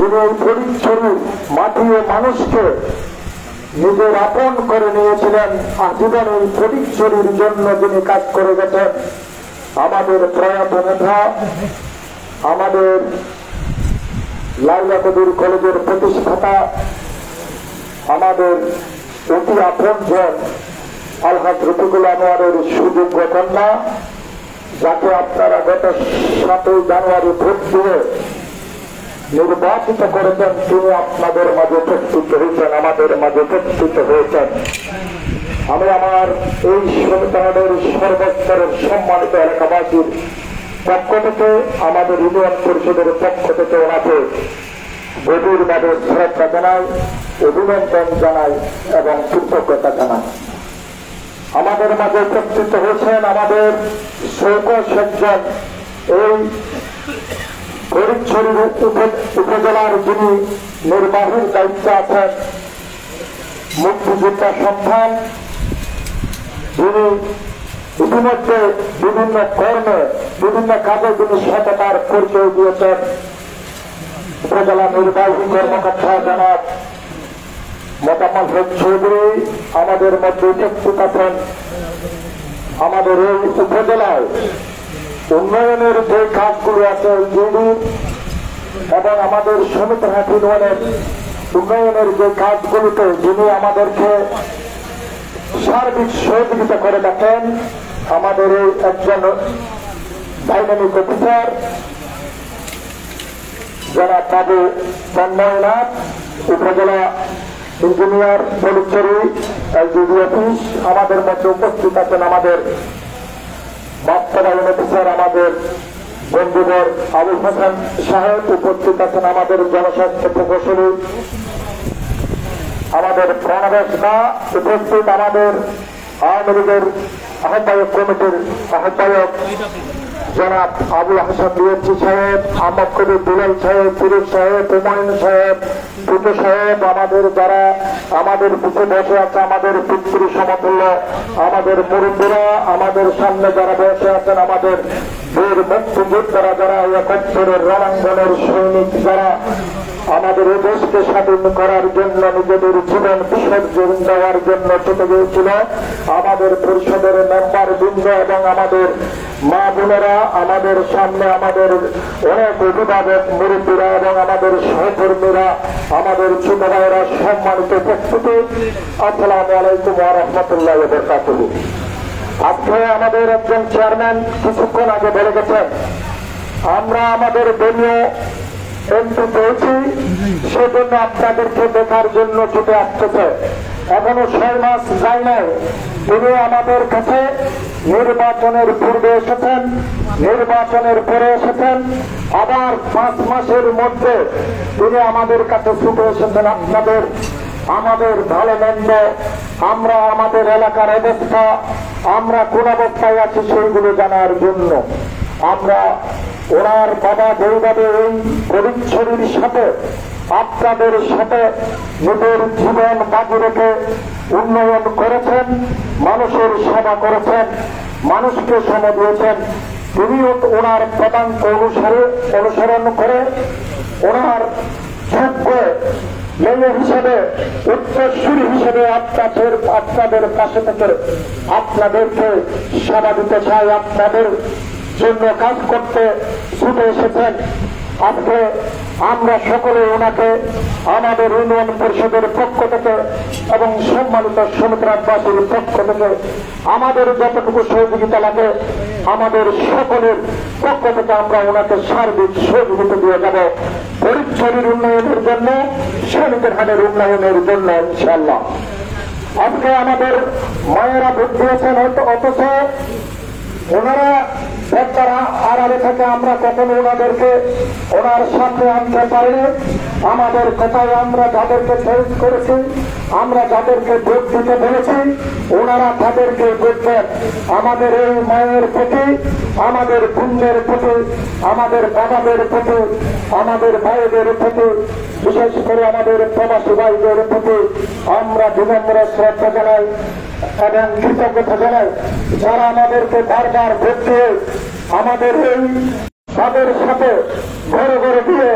এই ফরিদছড়ির মাটি ও মানুষকে নিজের আপন করে নিয়েছিলেন আর জীবনের ফটিকছড়ির জন্য যিনি কাজ করে গেছেন। আমাদের প্রয়াত নেতা, আমাদের লাইলা কবির কলেজের প্রতিষ্ঠাতা, আমাদের অতি আপনজন আলহাজ রফিকুল আনোয়ারের সুযোগ্য কন্যা, যাকে আপনারা গত সাতই জানুয়ারি ভোট দিয়ে নির্বাচিত করেছেন তিনি আপনাদের মাঝে উপস্থিত হয়েছেন, আমাদের মাঝে উপস্থিত হয়েছেন। আমি আমার এই সন্তানের সর্বস্তরের সম্মানিত এলাকাবাসীর পক্ষ থেকে, আমাদের ইউনিয়ন পরিষদের পক্ষ থেকে ওনাকে গভীরভাবে শ্রদ্ধা জানাই, অভিনন্দন জানাই এবং কৃতজ্ঞতা জানাই। আমাদের মাঝে উপস্থিত হয়েছেন আমাদের সৌক সজ্জন এই উপ- উপজেলার যিনি নির্বাহীর দায়িত্বে আছেন, মুক্তিযোদ্ধা সন্ধান যিনি ইতিমধ্যে বিভিন্ন কর্মে, বিভিন্ন কাজে যিনি সততার পরিচয় দিয়েছেন। উপজেলা নির্বাহী কর্মকর্তা জনাব হক চৌধুরী আমাদের মধ্যে উপস্থিত আছেন। আমাদের এই উপজেলায় উন্নয়নের যে কাজগুলো আছে জিডি এবং আমাদের সমিতিহাট ইউনিয়নের উন্নয়নের যে কাজগুলোতে যিনি আমাদেরকে সার্বিক সহযোগিতা করে দেখেন আমাদের এই একজন ডাইনামিক অফিসার যারা বাবু তন্ময়নাথ উপজেলা ইঞ্জিনিয়ার ফলিচুরি এলজিডি অফিস, আমাদের মধ্যে উপস্থিত আছেন আমাদের আমাদের বন্ধুবর আবুল হাসান সাহেব উপস্থিত আছেন আমাদের জনস্বাস্থ্য প্রকৌশলী। আমাদের প্রণবেশ না উপস্থিত আমাদের আওয়ামী লীগের আহ্বায়ক কমিটির আহ্বায়ক জনাব আবুল হাসান বিএনপি সাহেব, আহমদ কবির দুলাল সাহেব পুরুষ সাহেব, হুমায়ুন সাহেব টুটু সাহেব, আমাদের যারা, আমাদের পিছনে বসে আছে, আমাদের পিতৃ সমতুল্য, আমাদের মুরব্বীরা, আমাদের সামনে যারা বসে আছেন, আমাদের বীর মুক্তিযোদ্ধারা যারা একত্রের রণাঙ্গনের সৈনিক যারা আমাদের দেশকে স্বাধীন করার জন্য, নিজেদের জীবন বিসর্জন দেওয়ার জন্য ছুটে গিয়েছিল। আমাদের পরিষদের মেম্বার বৃন্দ এবং আমাদের মা বোনেরা, আমাদের সামনে আমাদের অনেক অভিভাবক মুরব্বীরা এবং আমাদের সহকর্মীরা, আমাদের ছোট ভাইয়েরা, সম্মানিত উপস্থিতি। আসসালামু আলাইকুম রাহমাতুল্লাহি ওয়া আজকে আমাদের একজন চেয়ারম্যান কিছুক্ষণ আগে বলে গেছেন, আমরা আমাদের দলীয় এমপি পেয়েছি, সেজন্য আপনাদেরকে দেখার জন্য ছুটে আসতেছে। এখনও ছয় মাস যায় নাই। তিনি আমাদের কাছে নির্বাচনের পূর্বে এসেছেন, নির্বাচনের পরে এসেছেন। আবার পাঁচ মাসের মধ্যে তিনি আমাদের কাছে ছুটে এসেছেন। আপনাদের, আমাদের ভালো মন্দ, আমরা আমাদের এলাকার অবস্থা, আমরা কোন অবস্থায় আছি সেইগুলো জানার জন্য আমরা ওনার বাবা যেইভাবে এই পরিচ্ছরির সাথে, আপনাদের সাথে নিজের জীবন বাজি রেখে উন্নয়ন করেছেন, মানুষের সেবা করেছেন, মানুষকে সম দিয়েছেন। তিনিও ওনার পদাঙ্ক অনুসারে অনুসরণ করে ওনার যোগ্য মেয়ে হিসেবে, উত্তরসূরি হিসেবে আপনাদের আপনাদের কাছে থেকে আপনাদেরকে সেবা দিতে চাই, আপনাদের জন্য কাজ করতে ছুটে এসেছেন। আজকে আমরা সকলে ওনাকে আমাদের ইউনিয়ন পরিষদের পক্ষ থেকে এবং সম্মানিত সমিতিরাজবাসীর পক্ষ থেকে আমাদের যতটুকু সহযোগিতা লাগে, আমাদের সকলের পক্ষ থেকে আমরা ওনাকে সার্বিক সহযোগিতা দিয়ে যাব। পরিচ্ছদের উন্নয়নের জন্য, শ্রমিকের হাটের উন্নয়নের জন্য ইনশাল্লাহ আজকে আমাদের মায়েরা ভোট দিয়েছেন হয়তো অথচ ওনারা তারা আড়ালে থেকে আমরা কখনো ওনাদেরকে ওনার সামনে আনতে পারিনি। আমাদের কথায় আমরা যাদেরকে চয়েস করেছি, আমরা যাদেরকে ভোট দিতে বলেছি, ওনারা তাদেরকে দেখবেন আমাদের এই মায়ের প্রতি, আমাদের পুণ্যের প্রতি, আমাদের বাবাদের প্রতি, আমাদের ভাইদের প্রতি, বিশেষ করে আমাদের প্রবাসী ভাইদের প্রতি আমরা বিনম্র শ্রদ্ধা জানাই এবং কৃতজ্ঞতা জানাই। যারা আমাদেরকে বারবার ভোট দিয়ে আমাদের এই তাদের সাথে ঘরে ঘরে দিয়ে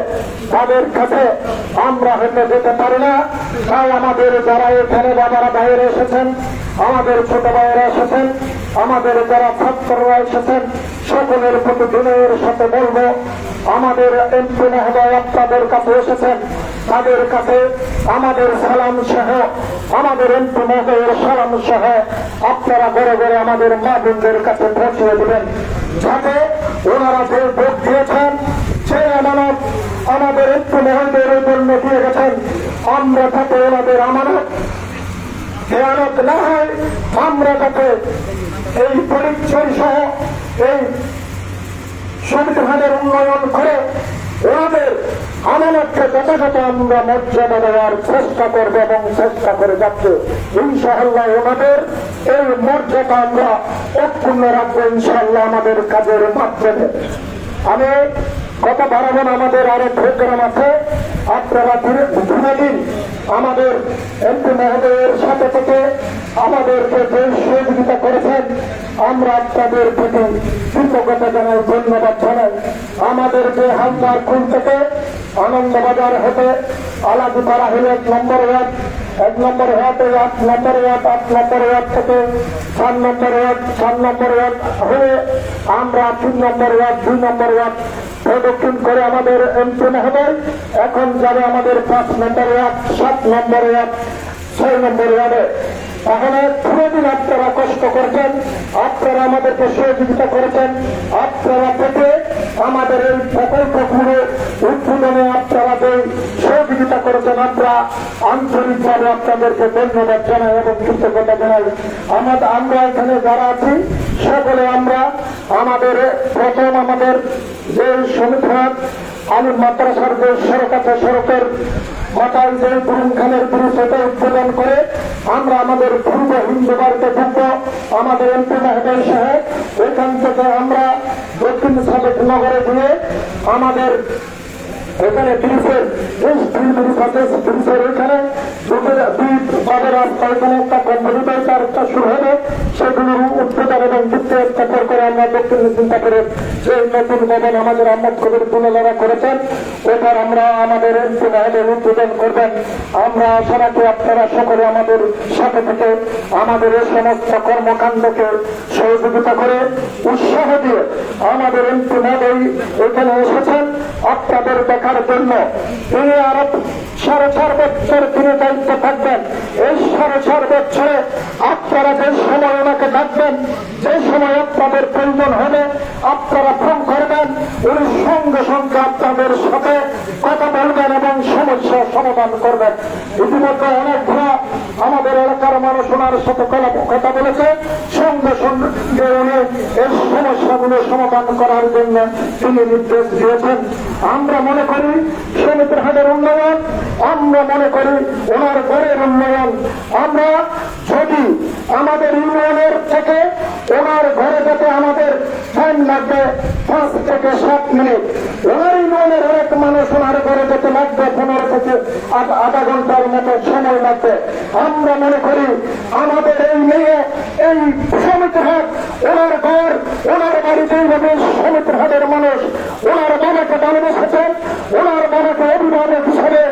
তাদের কাছে আমরা হয়তো যেতে পারি না। তাই আমাদের যারা এখানে বাবারা বাইরে এসেছেন, আমাদের ছোট ভাইয়েরা এসেছেন, আমাদের যারা ছাত্ররা এসেছেন, সকলের প্রতি দিনের সাথে বলব, আমাদের এমপি মহোদয় আপনাদের কাছে এসেছেন, তাদের কাছে আমাদের সালাম সহ, আমাদের এমপি মহোদয়ের সালাম সহ আপনারা ঘরে ঘরে আমাদের মা বোনদের কাছে পৌঁছিয়ে দেবেন। যাতে ওনারা যে ভোট দিয়েছেন, সেই আমানত আমাদের একটু মহোদয়ের জন্য দিয়ে গেছেন। আমরা যাতে ওনাদের আমানত খেয়ানত না হয়, আমরা যাতে এই পরিচয় সহ এই সংবিধানের উন্নয়ন করে ওনাদের আমানতকে যথাযথ আমরা মর্যাদা দেওয়ার চেষ্টা করব এবং চেষ্টা করে যাচ্ছে। ইনশাআল্লাহ ওনাদের এই মর্যাদা আমরা অক্ষুণ্ণ রাখব, ইনশাআল্লাহ আমাদের কাজের মাধ্যমে আমি কথা বাড়াবো আমাদের আরও প্রোগ্রাম আছে। আপনারা ধীরে দিন। আমাদের এমপি মহোদয়ের সাথে থেকে আমাদেরকে যে সহযোগিতা করেছেন। আমরা আপনাদের প্রতি কৃতজ্ঞতা জানাই, ধন্যবাদ জানাই। আমাদের যে হামদার খুন থেকে আনন্দবাজার হতে আলাদিপাড়া হলে এক নম্বর ওয়ার্ড, এক নম্বর ওয়ার্ডে আট নম্বর ওয়ার্ড আট নম্বর ওয়ার্ড থেকে চার নম্বর ওয়ার্ড, চার নম্বর ওয়ার্ড হয়ে আমরা তিন নম্বর ওয়ার্ড, দুই নম্বর ওয়ার্ড প্রদক্ষিণ করে আমাদের এমপি মহোদয়। এখন যাবে আমাদের পাঁচ নম্বর ওয়ার্ড, সাত নম্বর ওয়ার্ড, ছয় নম্বর ওয়ার্ডে। তাহলে পুরোদিন আপনারা কষ্ট করছেন আপনারা আমাদেরকে সহযোগিতা করেছেন আপনারা থেকে আমাদের এই প্রকল্পগুলো উদ্বোধনে আপনারা যে সহযোগিতা করেছেন আমরা আন্তরিকভাবে আপনাদেরকে ধন্যবাদ জানাই এবং কৃতজ্ঞতা জানাই। আমাদের আমরা এখানে যারা আছি, সকলে আমরা আমাদের প্রথম আমাদের যে সমীক্ষা আলিম মাদ্রাসার যে সড়ক আছে সড়কের মাথায় যে গুরুম খানের ব্রিজ এটা উদ্বোধন করে আমরা আমাদের পূর্ব হিন্দু বাড়িতে ঢুকবো আমাদের এমপি মহোদয় সাহেব, এখান থেকে আমরা দক্ষিণ সাবেক নগরে গিয়ে আমাদের এখানে পুলিশের ব্রিজের এখানে দুই বাদের রাস্তা, এখানে একটা কম্পিউটার একটা শুরু হবে। সেগুলোর উদ্বোধন এবং দ্বিতীয় স্থাপন করে আমরা দক্ষিণ চিন্তা করে যে নতুন ভবন আমাদের আহমদ কবির তুলনারা করেছেন, ওটার আমরা আমাদের এমপি মহোদয় উদ্বোধন করবেন আমরা আশা রাখি আপনারা সকলে আমাদের সাথে থেকে আমাদের এই সমস্ত কর্মকাণ্ডকে সহযোগিতা করে উৎসাহ দিয়ে আমাদের এমপি মহোদয় এখানে এসেছেন। আপনাদের দেখার জন্য তিনি আরও সাড়ে চার বছর তিনি দায়িত্ব থাকবেন। এই সাড়ে চার বছরে আপনারা যে সময় ওনাকে ডাকবেন, যে সময় আপনাদের প্রয়োজন হবে, আপনারা ফোন করবেন উনি সঙ্গে সঙ্গে আপনাদের সাথে কথা বলবেন এবং সমস্যা সমাধান করবেন। ইতিমধ্যে অনেকগুলো আমাদের এলাকার মানুষ ওনার সাথে কথা বলেছে, সঙ্গে সঙ্গে উনি এই সমস্যাগুলো সমাধান করার জন্য তিনি নির্দেশ দিয়েছেন। আমরা মনে করি সমিতির হাটের উন্নয়ন, আমরা মনে করি ওনার ঘরের উন্নয়ন। আমরা যদি আমাদের ইউনিয়নের থেকে ওনার ঘরে যেতে আমাদের টাইম লাগবে পাঁচ থেকে সাত মিনিট। ওনার ইউনিয়নের অনেক মানুষ ওনার ঘরে যেতে লাগবে পনেরো থেকে আধা ঘণ্টার মতো সময় লাগবে। আমরা মনে করি আমাদের এই মেয়ে, এই সমিতির হাট ওনার ঘর, ওনার বাড়িতে এইভাবে সমিতির হাটের মানুষ, ওনার বাবাকে ভালোবেসেছেন ওনার বাবাকে অভিভাবক হিসাবে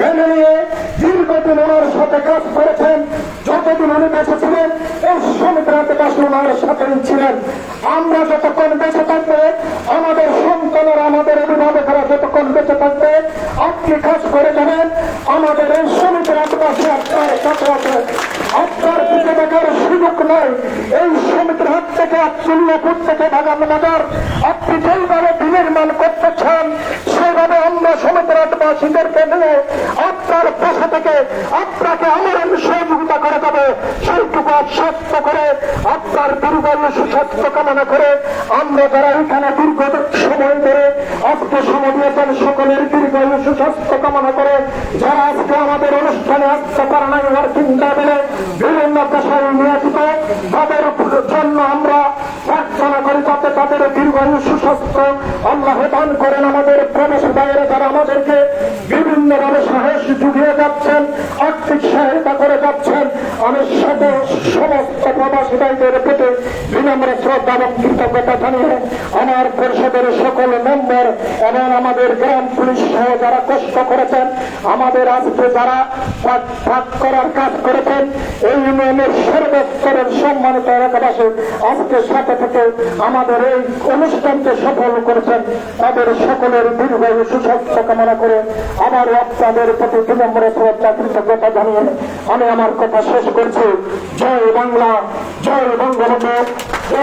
মেনে নিয়ে দীর্ঘদিন ওনার সাথে কাজ করেছেন যতদিন উনি বেঁচে ছিলেন এই সমিতির হাতে পাশে ওনার সাথেই ছিলেন আমরা যতক্ষণ বেঁচে থাকবে আমাদের সন্তানেরা আমাদের অভিভাবকেরা যতক্ষণ বেঁচে থাকবে আপনি কাজ করে যাবেন আমাদের এই সমিতির আশেপাশে আপনার কাছে আছে আপনার দিকে দেখার সুযোগ নয় এই সেইভাবে অন্য সমিতির হাটবাসীদেরকে নিয়ে আপনার পাশে থেকে আপনাকে আমার সহযোগিতা করে দেবে সেইটুকু আশ্বাস্ত করে আপনার দীর্ঘায়ু সুস্বাস্থ্য কামনা করে আমরা যারা এখানে দীর্ঘ সময় ধরে আজকে সময় দিয়েছেন সকলের দীর্ঘায়ু সুস্বাস্থ্য কামনা করে যারা আজকে আমাদের অনুষ্ঠানে আসতে পারে না চিন্তা দিলে বিভিন্ন পেশায় নিয়োজিত, তাদের জন্য আমরা তাতে তাদের দীর্ঘায়ু সুস্বাস্থ্য আল্লাহ দান করেন আমাদের বাইরে। তারা আমাদেরকে বিভিন্নভাবে সাহস জুগিয়ে যাচ্ছেন, আর্থিক সহায়তা করে যাচ্ছেন, আমি সব সমস্ত প্রবাসী ভাইদের প্রতি বিনম্র শ্রদ্ধা এবং কৃতজ্ঞতা জানিয়ে আমার পরিষদের সকল মেম্বার এবং আমাদের গ্রাম পুলিশ সহ যারা কষ্ট করেছেন, আমাদের আজকে যারা ভাগ করার কাজ করেছেন, এই ইউনিয়নের সর্বস্তরের সম্মানিত এলাকাবাসী আজকে সাথে থেকে আমাদের এই অনুষ্ঠানকে সফল করেছেন। তাদের সকলের দীর্ঘায়ু সুস্বাস্থ্য কামনা করে আমার আপনাদের প্রতি বিনম্র শ্রদ্ধা, কৃতজ্ঞতা জানিয়ে আমি আমার কথা শেষ করছি। জয় বাংলা জয় বঙ্গবন্ধু।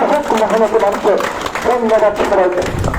হোক মহানবী মঞ্চ ধন্যবাদ সবাইকে।